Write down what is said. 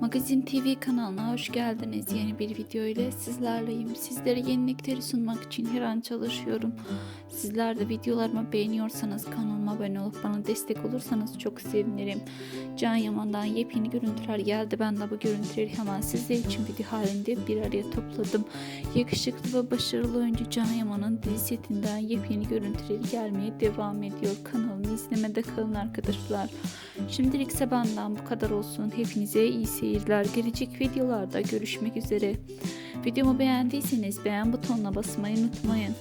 Magazin TV kanalına hoş geldiniz. Yeni bir video ile sizlerleyim. Sizlere yenilikleri sunmak için her an çalışıyorum. Sizler de videolarımı beğeniyorsanız kanalıma abone olup bana destek olursanız çok sevinirim. Can Yaman'dan yepyeni görüntüler geldi. Ben de bu görüntüleri hemen sizler için video halinde bir araya topladım. Yakışıklı ve başarılı oyuncu Can Yaman'ın dizi setinden yepyeni görüntüleri gelmeye devam ediyor. Kanalımı izlemede kalın arkadaşlar. Şimdilik ise benden bu kadar olsun. Hepinize iyi seyirler. Gelecek videolarda görüşmek üzere. Videomu beğendiyseniz beğen butonuna basmayı unutmayın.